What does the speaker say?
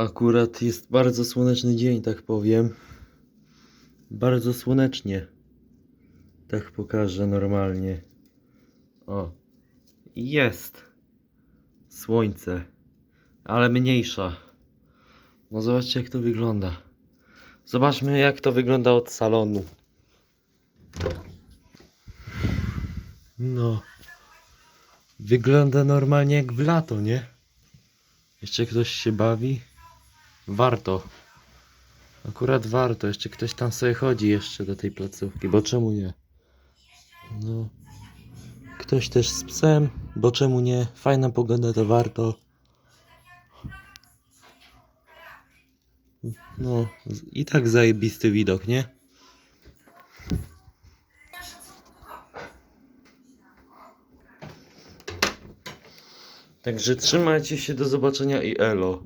Akurat jest bardzo słoneczny dzień, tak powiem. Bardzo słonecznie. Tak pokażę normalnie. O. Jest. Słońce. Ale mniejsza. No zobaczcie jak to wygląda. Zobaczmy jak to wygląda od salonu. No. Wygląda normalnie jak w lato, nie? Jeszcze ktoś się bawi? Warto. Akurat warto. Jeszcze ktoś tam sobie chodzi jeszcze do tej placówki, bo czemu nie? No. Ktoś też z psem, bo czemu nie? Fajna pogoda to warto. No, i tak zajebisty widok, nie? Także trzymajcie się, do zobaczenia i elo.